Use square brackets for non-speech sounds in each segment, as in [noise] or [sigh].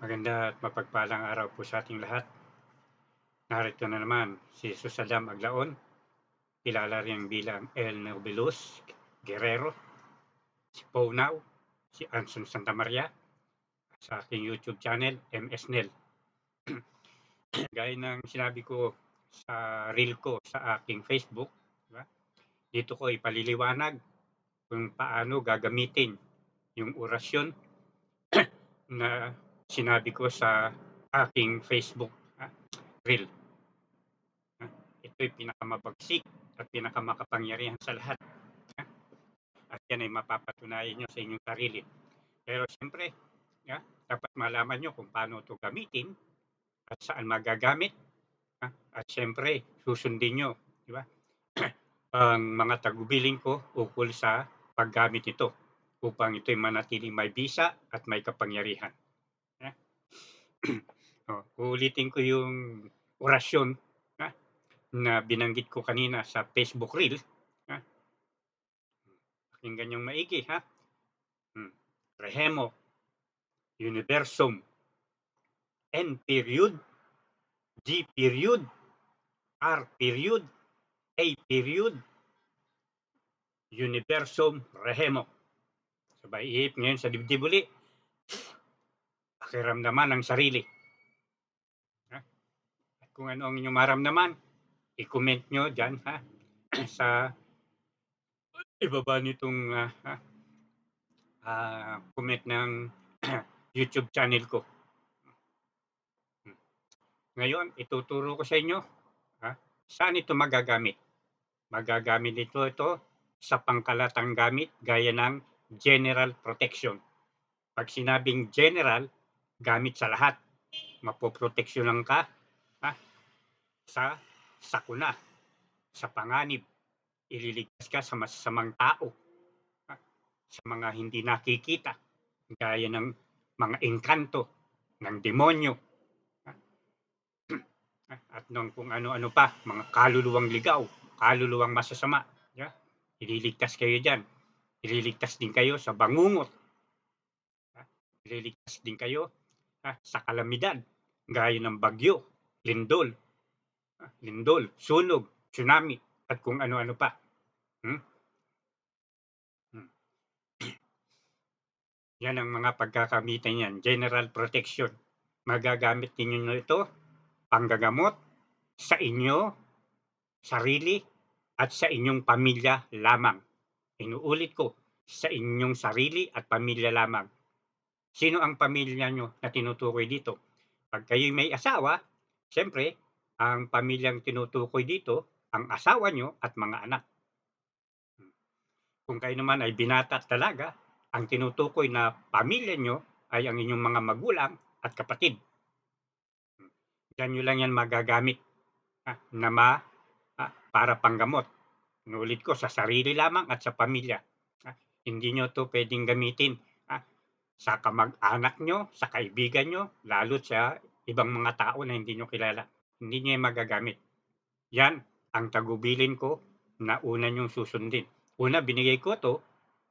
Maganda at mapagpalang araw po sa ating lahat. Narito na naman si Susadam Aglaon, kilala rin bilang El Nobilus Guerrero, si Now, si Anson Santa Maria, sa aking YouTube channel, MS Nel. [clears throat] Gaya ng sinabi ko sa reel ko sa aking Facebook, diba? dito ko ipaliliwanag kung paano gagamitin yung orasyon [clears throat] na sinabi ko sa aking Facebook ha, reel. Ha, ito'y pinakamabagsik at pinakamakapangyarihan sa lahat. Ha? At yan ay mapapatunayan nyo sa inyong sarili. Pero siyempre, ha, dapat malaman nyo kung paano ito gamitin at saan magagamit. Ha? At siyempre, susundin nyo. Di ba? [clears throat] ang mga tagubilin ko ukol sa paggamit ito upang ito'y manatiling may bisa at may kapangyarihan. [clears throat] oh, ulitin ko yung orasyon ha, na binanggit ko kanina sa Facebook Reel. Ha? Pakinggan yung maigi, ha? Hmm. Rehemo, Universum, N period, G period, R period, A period, Universum Rehemo. Sabay ihip ngayon sa dibdib uli pakiramdaman ng sarili. Ha? At kung ano ang inyong maramdaman, i-comment nyo dyan ha? sa ibaba nitong uh, uh, comment ng [clears throat] YouTube channel ko. Ngayon, ituturo ko sa inyo ha? saan ito magagamit. Magagamit ito ito sa pangkalatang gamit gaya ng general protection. Pag sinabing general, gamit sa lahat. Mapoproteksyonan ka ha, sa sakuna, sa panganib. Ililigtas ka sa masasamang tao, ha, sa mga hindi nakikita, gaya ng mga engkanto, ng demonyo, ha, [clears throat] at nung kung ano-ano pa, mga kaluluwang ligaw, kaluluwang masasama. Yeah? Ililigtas kayo dyan. Ililigtas din kayo sa bangungot. Ililigtas din kayo sa kalamidad gaya ng bagyo, lindol, lindol, sunog, tsunami at kung ano-ano pa. Hmm? Hmm. [clears throat] Yan ang mga pagkakamitan yan. General protection. Magagamit ninyo ito panggagamot sa inyo, sarili, at sa inyong pamilya lamang. Inuulit ko, sa inyong sarili at pamilya lamang. Sino ang pamilya nyo na tinutukoy dito? Pag kayo may asawa, siyempre, ang pamilyang tinutukoy dito, ang asawa nyo at mga anak. Kung kayo naman ay binata talaga, ang tinutukoy na pamilya nyo ay ang inyong mga magulang at kapatid. Diyan nyo lang yan magagamit ha, na ma, ha, para panggamot. Nulit ko, sa sarili lamang at sa pamilya. Ha, hindi nyo to pwedeng gamitin sa kamag-anak nyo, sa kaibigan nyo, lalo sa ibang mga tao na hindi nyo kilala. Hindi nyo magagamit. Yan ang tagubilin ko na una nyong susundin. Una, binigay ko to,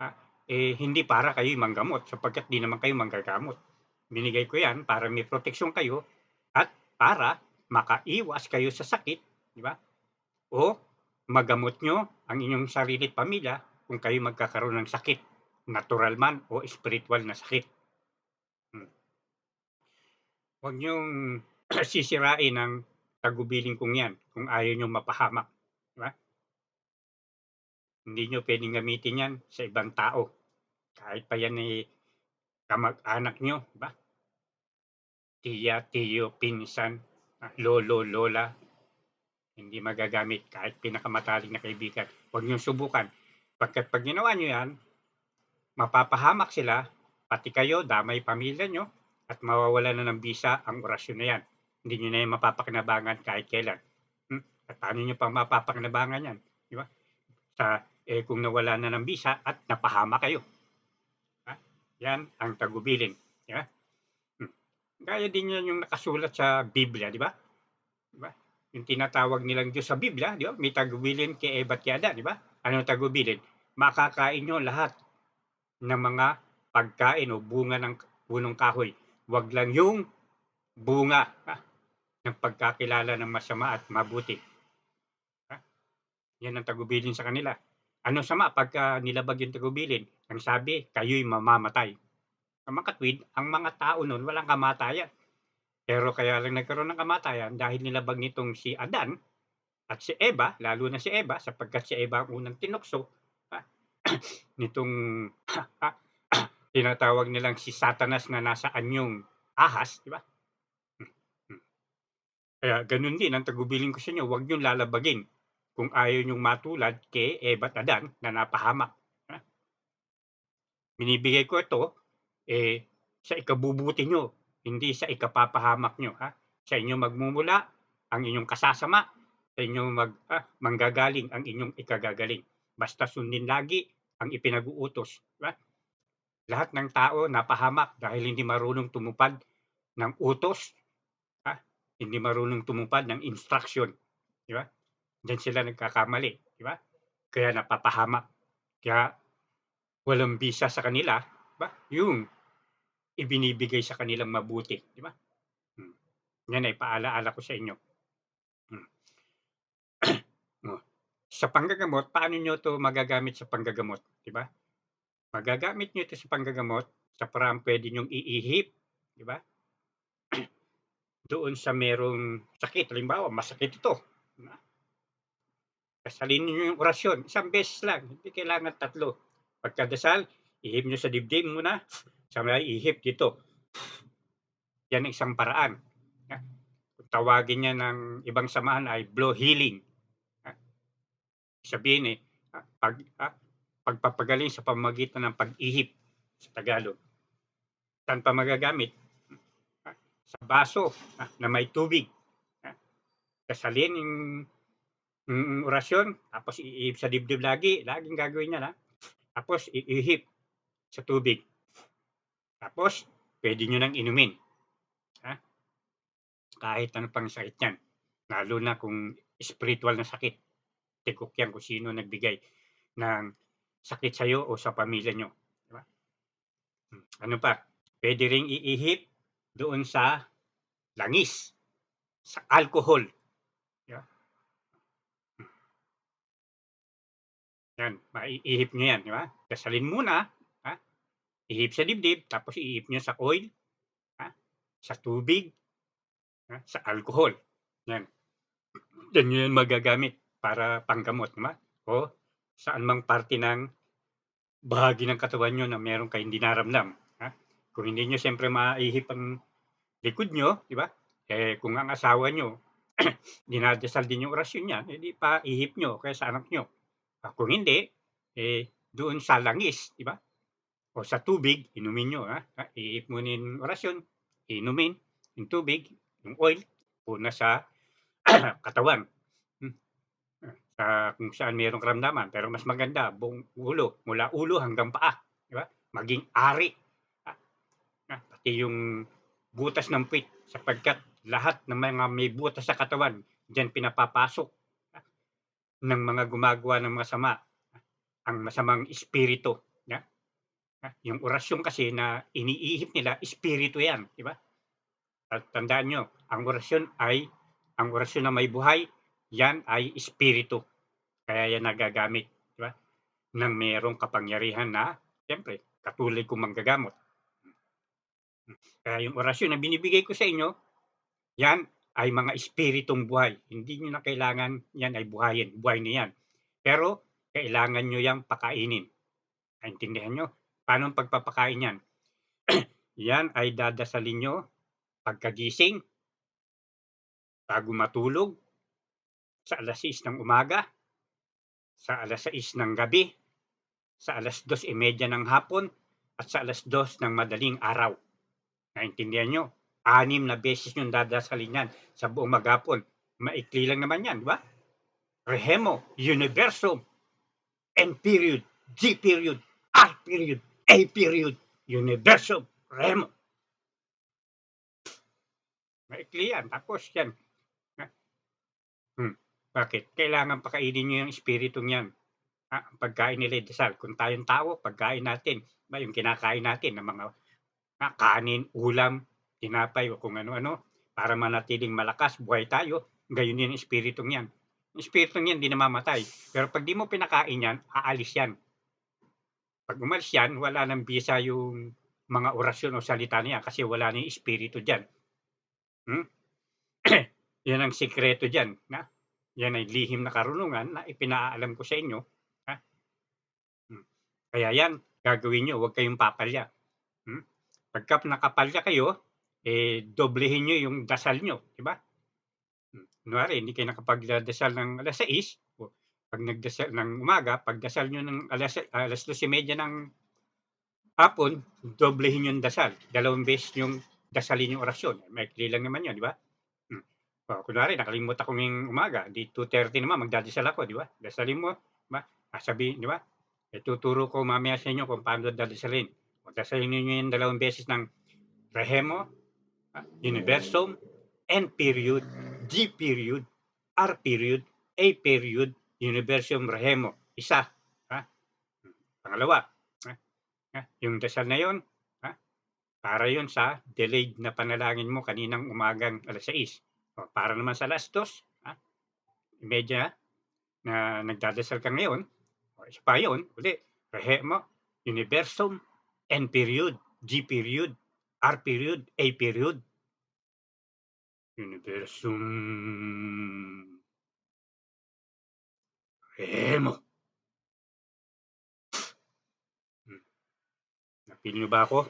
ha, eh, hindi para kayo manggamot sapagkat di naman kayo manggagamot. Binigay ko yan para may proteksyon kayo at para makaiwas kayo sa sakit, di ba? O magamot nyo ang inyong sarili at pamilya kung kayo magkakaroon ng sakit natural man o spiritual na sakit. Hmm. Huwag niyong [clears throat] sisirain ang tagubilin kong yan kung ayaw nyo mapahamak. Diba? Hindi nyo pwedeng gamitin yan sa ibang tao. Kahit pa yan ay kamag-anak nyo. Diba? Tiya, tiyo, pinsan, lolo, lola. Hindi magagamit kahit pinakamataling na kaibigan. Huwag nyo subukan. Pagkat pag ginawa nyo yan, mapapahamak sila, pati kayo, damay pamilya nyo, at mawawala na ng bisa ang orasyon na yan. Hindi nyo na yan mapapakinabangan kahit kailan. Hmm? At paano nyo pang mapapakinabangan yan? Di ba? Sa, eh, kung nawala na ng bisa at napahama kayo. Ha? Yan ang tagubilin. Di ba? Hmm. Gaya din yan yung nakasulat sa Biblia, di ba? Di ba? Yung tinatawag nilang Diyos sa Biblia, di ba? May tagubilin kay Eva at di ba? Ano tagubilin? Makakain nyo lahat ng mga pagkain o bunga ng punong kahoy. wag lang yung bunga ha, ng pagkakilala ng masama at mabuti. Ha? Yan ang tagubilin sa kanila. Ano sama pagka nilabag yung tagubilin? Ang sabi, kayo'y mamamatay. Ang mga katwid, ang mga tao noon walang kamatayan. Pero kaya lang nagkaroon ng kamatayan dahil nilabag nitong si Adan at si Eva, lalo na si Eva, sapagkat si Eva ang unang tinukso? [coughs] nitong ha, [coughs] [coughs] tinatawag nilang si Satanas na nasa anyong ahas, di ba? Kaya ganun din ang tagubilin ko sa inyo, huwag niyong lalabagin kung ayaw niyong matulad kay Eva at Adan na napahamak. Ha? Binibigay ko ito eh, sa ikabubuti nyo, hindi sa ikapapahamak nyo. Ha? Sa inyo magmumula ang inyong kasasama, sa inyo mag, ah, manggagaling ang inyong ikagagaling. Basta sundin lagi ang ipinag-uutos. Diba? Lahat ng tao napahamak dahil hindi marunong tumupad ng utos, ha? hindi marunong tumupad ng instruction. Di ba? Diyan sila nagkakamali. Di ba? Kaya napapahamak. Kaya walang bisa sa kanila, ba? Yung ibinibigay sa kanilang mabuti, di ba? Hmm. Yan ay paalaala ko sa inyo. Hmm. oh. Sa panggagamot, paano nyo to magagamit sa panggagamot, di ba? Magagamit nyo ito sa panggagamot sa parang pwede nyong iihip, di ba? [clears throat] Doon sa merong sakit, halimbawa, masakit ito. Diba? Kasalin niyo yung orasyon, isang beses lang, hindi kailangan tatlo. Pagkadasal, ihip nyo sa dibdib muna, sa may ihip dito. Yan ang isang paraan. Tawagin niya ng ibang samahan ay blow healing. Sabihin eh, pag, pagpapagaling sa pamamagitan ng pag-ihip sa Tagalog. Saan pa magagamit? Sa baso na may tubig. Kasalin yung, yung orasyon, tapos iihip sa dibdib lagi. Laging gagawin niya na. Tapos iihip sa tubig. Tapos, pwede nyo nang inumin. Ha? Kahit ano pang sakit yan. Lalo na kung spiritual na sakit. Tikok yan kung sino nagbigay ng sakit sa'yo o sa pamilya nyo. Diba? Ano pa? Pwede ring iihip doon sa langis, sa alcohol. Diba? Yan, maiihip nyo yan, di ba? Kasalin muna, ha? ihip sa dibdib, tapos iihip nyo sa oil, ha? sa tubig, ha? sa alcohol. Yan. Yan yun magagamit para panggamot, ba? O saan mang parte ng bahagi ng katawan nyo na meron kayong dinaramdam. Ha? Kung hindi nyo siyempre maihip ang likod nyo, di ba? Eh, kung ang asawa nyo, [clears throat] dinadasal din yung orasyon niya, hindi pa ihip nyo kaya sa anak nyo. Ah, kung hindi, eh, doon sa langis, di ba? O sa tubig, inumin nyo. Ha? Ah, iihip mo yung orasyon, inumin yung tubig, yung oil, puna sa [clears throat] katawan sa kung saan mayroong karamdaman. Pero mas maganda, buong ulo, mula ulo hanggang paa. Di ba? Maging ari. Ah, ah, pati yung butas ng puwit sapagkat lahat ng mga may butas sa katawan, diyan pinapapasok ah, ng mga gumagawa ng masama, ah, ang masamang espiritu. Ya? Ah, yung orasyon kasi na iniihip nila, espiritu yan. Di ba? At tandaan nyo, ang orasyon ay, ang orasyon na may buhay, yan ay espiritu. Kaya yan nagagamit, di ba? Nang merong kapangyarihan na, siyempre, katulad kong manggagamot. Kaya yung orasyon na binibigay ko sa inyo, yan ay mga espiritong buhay. Hindi nyo na kailangan yan ay buhayin. Buhay na yan. Pero, kailangan nyo yang pakainin. Naintindihan nyo? Paano ang pagpapakain yan? [clears throat] yan ay dadasalin nyo pagkagising, bago matulog, sa alas 6 ng umaga, sa alas 6 ng gabi, sa alas 2.30 ng hapon, at sa alas 2 ng madaling araw. Naintindihan nyo? Anim na beses yung dadasalin yan sa buong maghapon. Maikli lang naman yan, di ba? Rehemo, universum, N period, G period, R period, A period, universum, rehemo. Maikli yan. Tapos yan. Bakit? Kailangan pakainin nyo yung espiritong yan. Ah, pagkain nila dasal. Kung tayong tao, pagkain natin, ba yung kinakain natin ng mga ah, kanin, ulam, tinapay o kung ano-ano para manatiling malakas, buhay tayo. Gayon din ang espiritong yan. Ang espiritong yan, di namamatay. Pero pag di mo pinakain yan, aalis yan. Pag umalis yan, wala nang bisa yung mga orasyon o salita niya kasi wala nang espiritu dyan. Hmm? [clears throat] yan ang sikreto dyan. Na? Yan ay lihim na karunungan na ipinaalam ko sa inyo. Ha? Hmm. Kaya yan, gagawin nyo, huwag kayong papalya. Hmm? Pagka nakapalya kayo, eh, doblehin nyo yung dasal nyo. Diba? Hmm. Kunwari, hindi kayo nakapagdasal ng alas 6, o pag nagdasal ng umaga, pagdasal nyo ng alas, alas 12.30 ng hapon, doblehin yung dasal. Dalawang beses yung dasalin yung orasyon. May lang naman yun, di ba? O, kunwari, nakalimutan ko ngayong umaga, di 2.30 naman, magdadasal ako, di ba? Dasalin mo, di ba? Ah, sabi, di ba? E, tuturo ko mamaya sa inyo kung paano dadasalin. O, dasalin niyo yung dalawang beses ng Rehemo, universum, N period, G period, R period, A period, universum rehemo. Isa. Ha? Pangalawa. Ha? Yung dasal na yon, ha? para yon sa delayed na panalangin mo kaninang umagang alas 6. Para naman sa alas 2, ha? Medya na nagdadasal ka ngayon, o, isa pa yun, uli, rehemo, universum, N period, G period, R period, A period, universum Remo. Hmm. Napil nyo ba ako?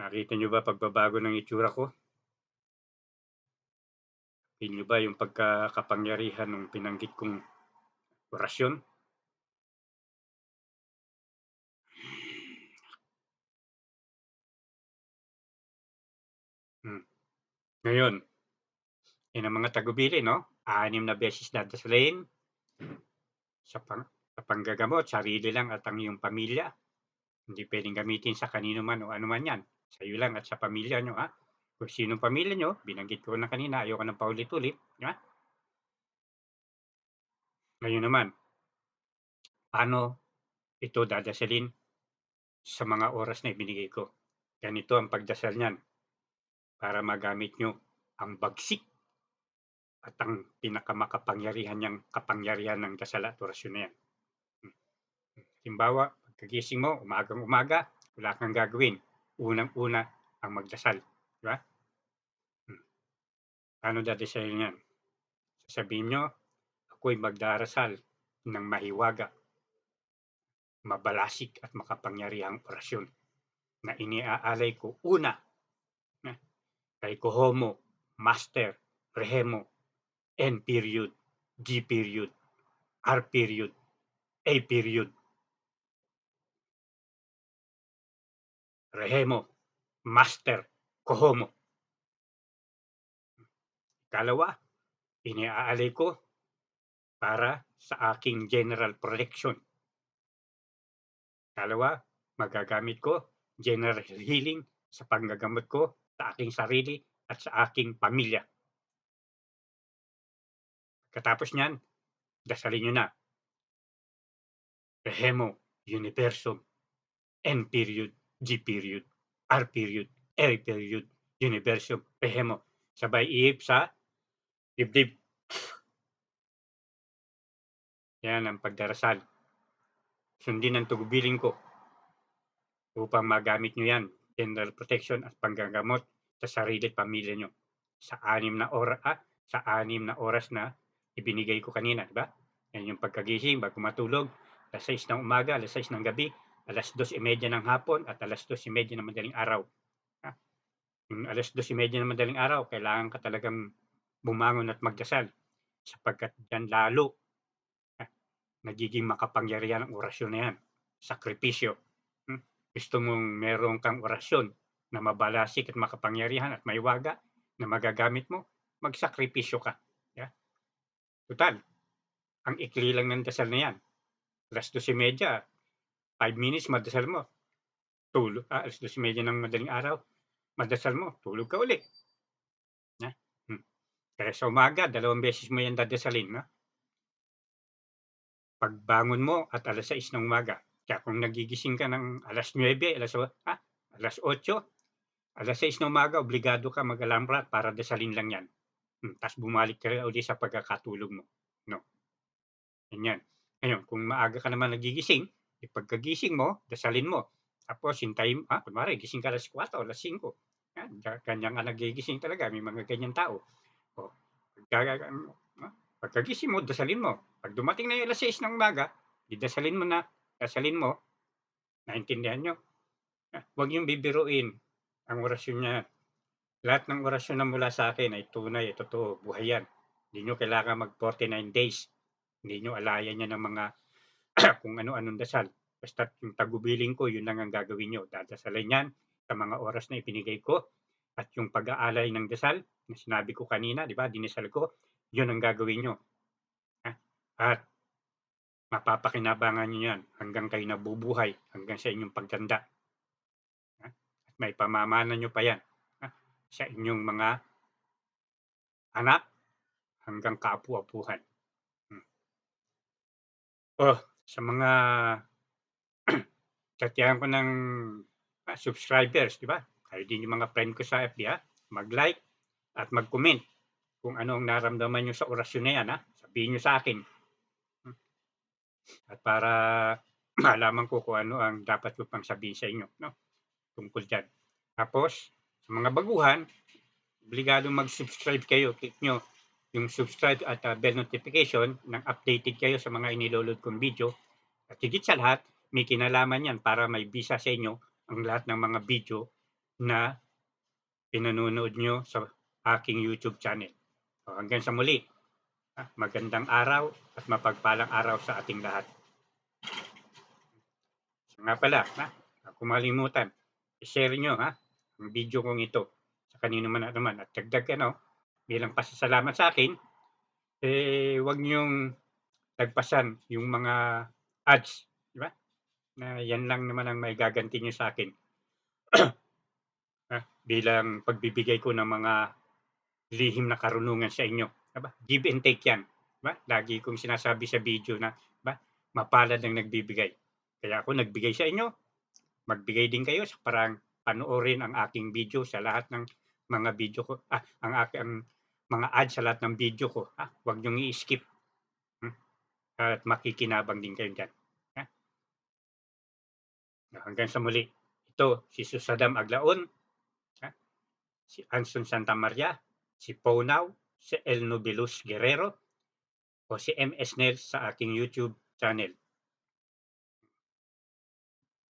Nakita nyo ba pagbabago ng itsura ko? Nyo ba yung pagkakapangyarihan ng pinanggit kong orasyon? Hmm. Ngayon, yan ang mga tagubili, no? Anim na beses dadasalin sa, pang, sa panggagamot, sarili lang at ang iyong pamilya. Hindi pwedeng gamitin sa kanino man o ano man yan. Sa iyo lang at sa pamilya nyo, ha? Kung sinong pamilya nyo, binanggit ko na kanina, ayoko nang paulit-ulit, ha? Ngayon naman, paano ito dadasalin sa mga oras na ibinigay ko? Ganito ang pagdasal niyan para magamit nyo ang bagsik at ang pinakamakapangyarihan niyang kapangyarihan ng dasal at orasyon na yan. Hmm. Halimbawa, pagkagising mo, umagang umaga, wala kang gagawin. Unang-una ang magdasal. Di ba? Hmm. Paano dadasalin yan? Sasabihin nyo, ako'y magdarasal ng mahiwaga, mabalasik at makapangyarihang orasyon na iniaalay ko una kay Kohomo, Master, Rehemo, N period, G period, R period, A period. Rehemo, Master, Kohomo. Kalawa, iniaalay ko para sa aking general protection. Kalawa, magagamit ko general healing sa panggagamot ko sa aking sarili at sa aking pamilya. Katapos niyan, dasalin nyo na. Rehemo, Universum, N period, G period, R period, A period, Universum, Rehemo. Sabay iip sa dibdib. Yan ang pagdarasal. Sundin ang tugubilin ko upang magamit nyo yan general protection at panggagamot sa sarili at pamilya nyo sa anim na oras ah, sa anim na oras na ibinigay ko kanina, di ba? Yan yung pagkagising bago matulog, alas 6 ng umaga, alas 6 ng gabi, alas 2.30 ng hapon at alas 2.30 ng madaling araw. Ha? Yung alas 2.30 ng madaling araw, kailangan ka talagang bumangon at magdasal sapagkat yan lalo ha? nagiging makapangyarihan ang orasyon na yan. Sakripisyo gusto mong meron kang orasyon na mabalasik at makapangyarihan at maiwaga na magagamit mo, magsakripisyo ka. Yeah? Total, ang ikli lang ng dasal na yan. Alas 12.30, 5 minutes madasal mo. Tulog, ah, alas 12.30 ng madaling araw, madasal mo, tulog ka uli. Kaya sa umaga, dalawang beses mo yan dadasalin. No? Pagbangon mo at alas 6 ng umaga, kaya kung nagigising ka ng alas 9, alas 8, ha? alas 8, alas 6 ng umaga, obligado ka mag-alarm para dasalin lang yan. Hmm, tapos bumalik ka rin ulit sa pagkakatulog mo. No? Ganyan. Ngayon, kung maaga ka naman nagigising, eh, pagkagising mo, dasalin mo. Tapos, hintayin, ah, kunwari, gising ka alas 4 o alas 5. Yan, ganyan ka nagigising talaga. May mga ganyan tao. Pagkagising mo, dasalin mo. Pag dumating na yung alas 6 ng umaga, dasalin mo na, dasalin mo, naintindihan nyo? Huwag yung bibiruin ang orasyon niya. Lahat ng orasyon na mula sa akin ay tunay, ay totoo, buhay yan. Hindi nyo kailangan mag 49 days. Hindi nyo alayan niya ng mga [clears throat] kung ano-anong dasal. Basta yung tagubiling ko, yun lang ang gagawin nyo. Dadasalin yan sa mga oras na ipinigay ko. At yung pag-aalay ng dasal, na sinabi ko kanina, di ba, dinisal ko, yun ang gagawin nyo. At mapapakinabangan nyo yan hanggang kayo nabubuhay, hanggang sa inyong pagtanda. At may pamamana nyo pa yan sa inyong mga anak hanggang kaapu-apuhan. Hmm. Oh, sa mga [clears throat] tatiyahan ko ng uh, subscribers, di ba? Kayo din yung mga friend ko sa FB, ha? Mag-like at mag-comment kung ano ang naramdaman nyo sa orasyon na yan, ha? Sabihin nyo sa akin. Hmm. At para [clears throat] malaman ko kung ano ang dapat ko pang sabihin sa inyo, no? Tungkol dyan. Tapos, sa mga baguhan, obligado mag-subscribe kayo. Click nyo yung subscribe at uh, bell notification nang updated kayo sa mga iniloload kong video. At higit sa lahat, may kinalaman yan para may visa sa inyo ang lahat ng mga video na pinanonood nyo sa aking YouTube channel. So, hanggang sa muli, ah, magandang araw at mapagpalang araw sa ating lahat. So, nga pala, ha, kung malimutan, i-share nyo ha, ang video kong ito sa kanino man at naman. At dagdag ano, bilang pasasalamat sa akin, eh, wag niyong tagpasan yung mga ads, di ba? Na yan lang naman ang may gaganti niyo sa akin. [clears throat] bilang pagbibigay ko ng mga lihim na karunungan sa inyo. Diba? Give and take yan. Diba? Lagi kong sinasabi sa video na diba? mapalad ang nagbibigay. Kaya ako nagbigay sa inyo, magbigay din kayo sa parang panoorin ang aking video sa lahat ng mga video ko, ah, ang aking mga ads sa lahat ng video ko. Ah, huwag niyong i-skip. Hmm? At makikinabang din kayo dyan. Ah? Hanggang sa muli. Ito, si Susadam Aglaon? Si Anson Santa Maria, si Paunaw, si El Nobilus Guerrero, o si MS Nel sa aking YouTube channel.